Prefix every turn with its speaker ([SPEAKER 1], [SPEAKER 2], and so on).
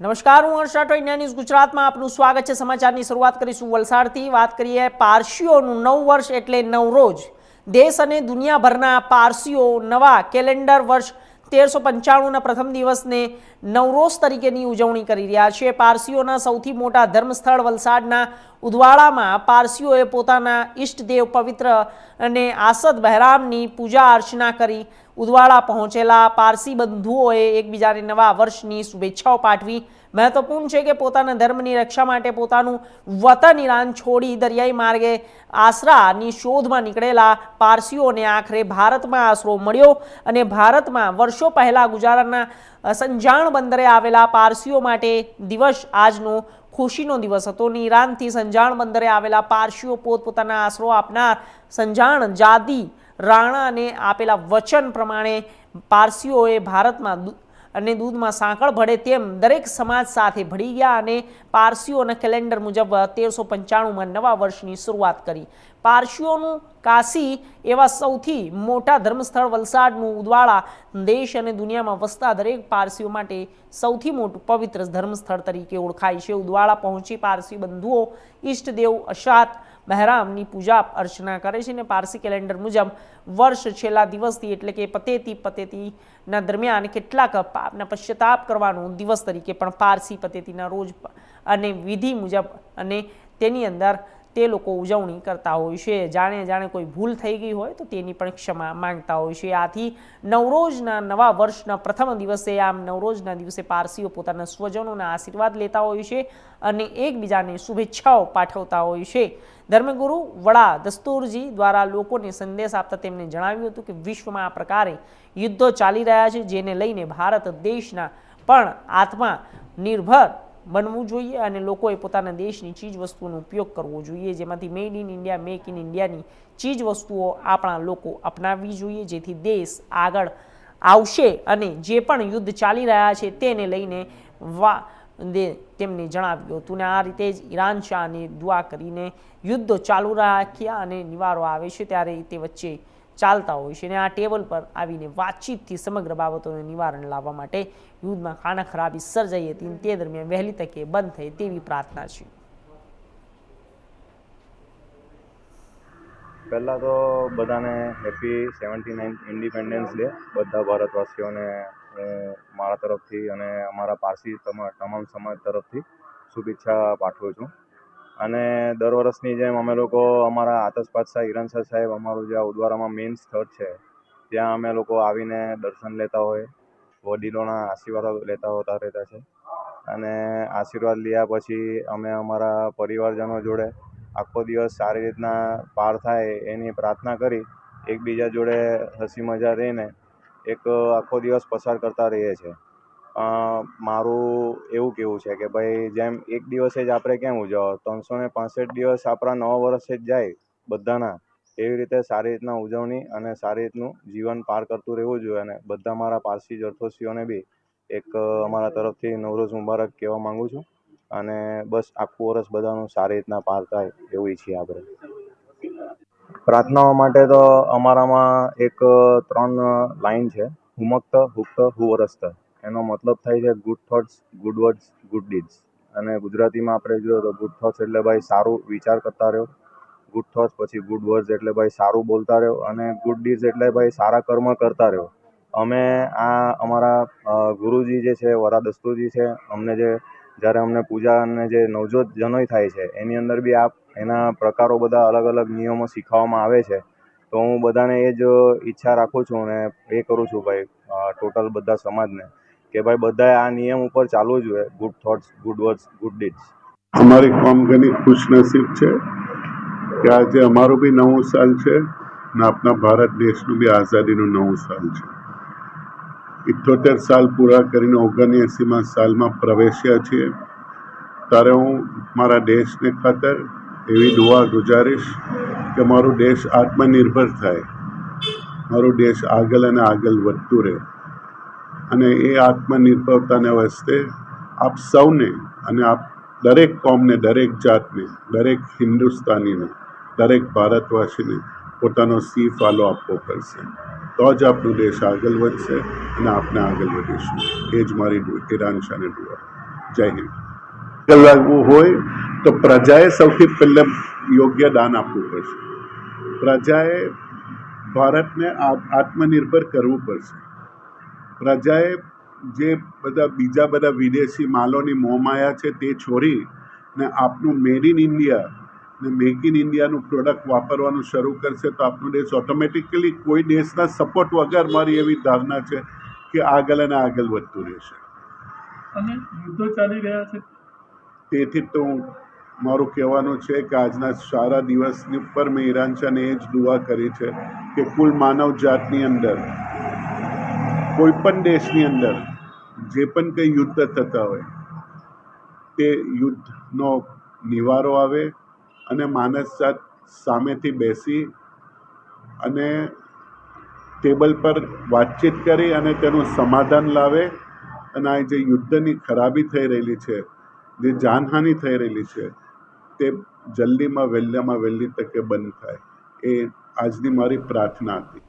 [SPEAKER 1] નમસ્કાર, હું હર્ષ Rathod India news ગુજરાતમાં આપનું સ્વાગત છે. સમાચારની શરૂઆત કરીશું વલસાડથી. વાત કરીએ પારસીઓનું નવ વર્ષ એટલે નવરોજ દેશ અને દુનિયાભરના પારસીઓ નવા કેલેન્ડર વર્ષ તેરસો પંચાણુંના પ્રથમ દિવસને નવરોઝ તરીકેની ઉજવણી કરી રહ્યા છે. પારસીઓના સૌથી મોટા ધર્મસ્થળ વલસાડના ઉદવાડામાં પારસીઓએ પોતાના ઈષ્ટદેવ પવિત્ર અને આસદ બહેરામની પૂજા અર્ચના કરી ઉદવાડા પહોંચેલા પારસી બંધુઓએ એકબીજાને નવા વર્ષની શુભેચ્છાઓ પાઠવી મહત્વપૂર્ણ છે કે પોતાના ધર્મની રક્ષા માટે પોતાનું વતન ઈરાન છોડી દરિયાઈ માર્ગે આશરાની શોધમાં નીકળેલા પારસીઓને આખરે ભારતમાં આશરો મળ્યો અને ભારતમાં વર્ષો પહેલાં ગુજરાતના સંજાણ બંદરે આવેલા પારસીઓ માટે દિવસ આજનો ખુશીનો દિવસ હતો. અને ઈરાનથી સંજાણ બંદરે આવેલા પારસીઓ પોતપોતાના આશરો આપનાર સંજાણ જાદી રાણાને આપેલા વચન પ્રમાણે પારસીઓએ ભારતમાં અને દૂધમાં સાંકળ ભળે તેમ દરેક સમાજ સાથે ભળી ગયા અને પારસીઓના કેલેન્ડર મુજબ તેરસો પંચાણુંમાં નવા વર્ષની શરૂઆત કરી. પારસીઓનું કાશી એવા સૌથી મોટા ધર્મસ્થળ વલસાડનું ઉદવાડા દેશ અને દુનિયામાં વસતા દરેક પારસીઓ માટે સૌથી મોટું પવિત્ર ધર્મસ્થળ તરીકે ઓળખાય છે. ઉદવાડા પહોંચી પારસી બંધુઓ, ઈષ્ટદેવ અશાત બહેરામની પૂજા અર્ચના કરે છે અને પારસી કેલેન્ડર મુજબ વર્ષ છેલ્લા દિવસથી એટલે કે પતેતી પતેતીના દરમિયાન કેટલાક પાપના પશ્ચાતાપ કરવાનો દિવસ તરીકે પણ પારસી પતેતીના રોજ અને વિધિ મુજબ અને તેની અંદર તે લોકો ઉજવણી કરતા હોય છે. જાણે જાણે કોઈ ભૂલ થઈ ગઈ હોય તો તેની પણ ક્ષમા માંગતા હોય છે. આથી નવરોજના નવા વર્ષના પ્રથમ દિવસે આમ નવરોજના દિવસે પારસીઓ પોતાના સ્વજનોના આશીર્વાદ લેતા હોય છે અને એકબીજાને શુભેચ્છાઓ પાઠવતા હોય છે. ધર્મગુરુ વડા દસ્તુરજી દ્વારા લોકોને સંદેશ આપતા તેમણે જણાવ્યું હતું કે વિશ્વમાં આ પ્રકારે યુદ્ધો ચાલી રહ્યા છે, જેને લઈને ભારત દેશના પણ આત્મા નિર્ભર બનવું જોઈએ અને લોકોએ પોતાના દેશની ચીજ વસ્તુઓનો ઉપયોગ કરવો જોઈએ. જેમાંથી made in India make in ઇન્ડિયાની ચીજ વસ્તુઓ આપણા લોકો અપનાવવી જોઈએ. જેથી દેશ આગળ આવશે અને જે પણ યુદ્ધ ચાલી રહ્યા છે તેને લઈને વા તેમને જણાવ્યું હતું. ને આ રીતે જ ઈરાન શાહને દુઆ કરીને યુદ્ધ ચાલુ રાખ્યા અને નિવારો આવે છે. ત્યારે તે વચ્ચે ચાલતા હોય છે અને આ ટેબલ પર આવીને વાતચીતથી સમગ્ર બાબતોને નિવારણ લાવવા માટે યુદ્ધમાં ખાના ખરાબી સર્જાઈ હતી તે દરમિયાન વહેલી તકે બંધ થઈ તેવી પ્રાર્થના છે.
[SPEAKER 2] પહેલાં તો બધાને happy seventy nine independence day. બધા ભારતવાસીઓને હું મારા તરફથી અને અમારા પારસી તમા, તમામ સમાજ તરફથી શુભેચ્છા પાઠવું છું. અને દર વર્ષની જેમ અમે લોકો અમારા આતશ પાતશાહ સાહેબ અમારું જે ઉદવારામાં મેઇન સ્થળ છે, ત્યાં અમે લોકો આવીને દર્શન લેતા હોય, વડીલોના આશીર્વાદ લેતા હોતા રહેતા છે. અને આશીર્વાદ લીધા પછી અમે અમારા પરિવારજનો જોડે આખો દિવસ સારી રીતના પાર થાય એની પ્રાર્થના કરી, એકબીજા જોડે હસી મજા રહીને એક આખો દિવસ પસાર કરતા રહીએ છીએ. મારું એવું કહેવું છે કે ભાઈ જેમ એક દિવસે જ આપણે કેમ ઉજવો ત્રણસો ને પાંસઠ દિવસ આપણા નવા વર્ષે જ જાય બધાના. એવી રીતે સારી રીતના ઉજવણી અને સારી રીતનું જીવન પાર કરતું રહેવું જોઈએ અને બધા મારા પારસી જરથોશીઓને બી એક અમારા તરફથી નવરોઝ મુબારક કહેવા માગું છું. અને બસ આખું વર્ષ બધાનું સારી રીતના પાર થાય એવું ઈચ્છીએ આપણે. પ્રાર્થનાઓ માટે તો અમારામાં એક, ત્રણ લાઈન છે. હુમક્ત, હુક્ત, હુવરસ્ત. એનો મતલબ થાય છે good thoughts good words good deeds અને ગુજરાતીમાં આપણે જોઈએ તો ગુડ થોટ્સ એટલે ભાઈ સારું વિચાર કરતા રહ્યો. ગુડ થોટ્સ પછી ગુડ વર્ડ્સ એટલે ભાઈ સારું બોલતા રહ્યો અને ગુડ ડીડ્સ એટલે ભાઈ સારા કર્મ કરતા રહ્યો. અમે આ અમારા ગુરુજી જે છે વરા દસ્તુરજી છે, અમને જે, જ્યારે અમને પૂજા અને જે નવજોત જનોય થાય છે, એની અંદર બી આ એના પ્રકારો બધા અલગ અલગ નિયમો શીખવવામાં આવે છે. તો હું બધાને એ જ ઈચ્છા રાખું છું અને એ કરું છું ભાઈ ટોટલ બધા સમાજને. કે ભાઈ બધાએ આ નિયમ ઉપર ચાલવું જોઈએ good thoughts good words good deeds
[SPEAKER 3] અમારી કોમ ખુશનસીબ છે કે આજે અમારું બી નવું સાલ છે ને આપણા ભારત દેશનું બી આઝાદીનું નવું સાલ છે. ઇઠ્ઠોતેર સાલ પૂરા કરીને ઓગણએંસીમાં સાલમાં પ્રવેશ્યા છીએ. ત્યારે હું મારા દેશને ખાતર એવી દુઆ ગુજારીશ કે મારો દેશ આત્મનિર્ભર થાય. મારો દેશ આગળ અને આગળ વધતું રહે. અને એ આત્મનિર્ભરતાને વસ્તે આપ સૌને અને આપ દરેક કોમને, દરેક જાતને, દરેક હિન્દુસ્તાનીને, દરેક ભારતવાસીને પોતાનો સી ફાલો આપવો પડશે. તો જ આપણું દેશ આગળ વધશે અને આપણે આગળ વધીશું. એ જ મારી ઈરાનશાને દુઆ. જય હિન્દ. લાગવું હોય તો પ્રજાએ સૌથી પહેલે યોગ્ય દાન આપવું પડશે. પ્રજાએ ભારતને આત્મનિર્ભર કરવું પડશે. પ્રજાએ જે બધા બીજા બધા વિદેશી માલોની મોહમાયા છે તે છોડી ને આપનું મેડ ઇન ઇન્ડિયા ને મેક ઇન ઇન્ડિયાનું પ્રોડક્ટ વાપરવાનું શરૂ કરશે તો આપણો દેશ ઓટોમેટિકલી કોઈ દેશના સપોર્ટ વગર મારી એવી ધારણા છે કે આગળ અને આગળ વધતું રહેશે.
[SPEAKER 4] અને યુદ્ધો ચાલી રહ્યા છે.
[SPEAKER 3] તેથી તો મારું કહેવાનું છે કે આજના સારા દિવસની ઉપર મેં ઈરાન અને એ જ દુઆ કરી છે કે કુલ માનવ જાતની અંદર કોઈ પણ દેશની અંદર જે પણ કંઈ યુદ્ધ થતા હોય, તે યુદ્ધનો નિવારો આવે અને માનસ જાત સામેથી બેસી અને ટેબલ પર વાતચીત કરી અને તેનું સમાધાન લાવે અને આ જે યુદ્ધની ખરાબી થઈ રહેલી છે, જે જાનહાનિ થઈ રહેલી છે, તે જલ્દીમાં વહેલામાં વહેલી તકે બંધ થાય. એ આજની મારી પ્રાર્થના હતી.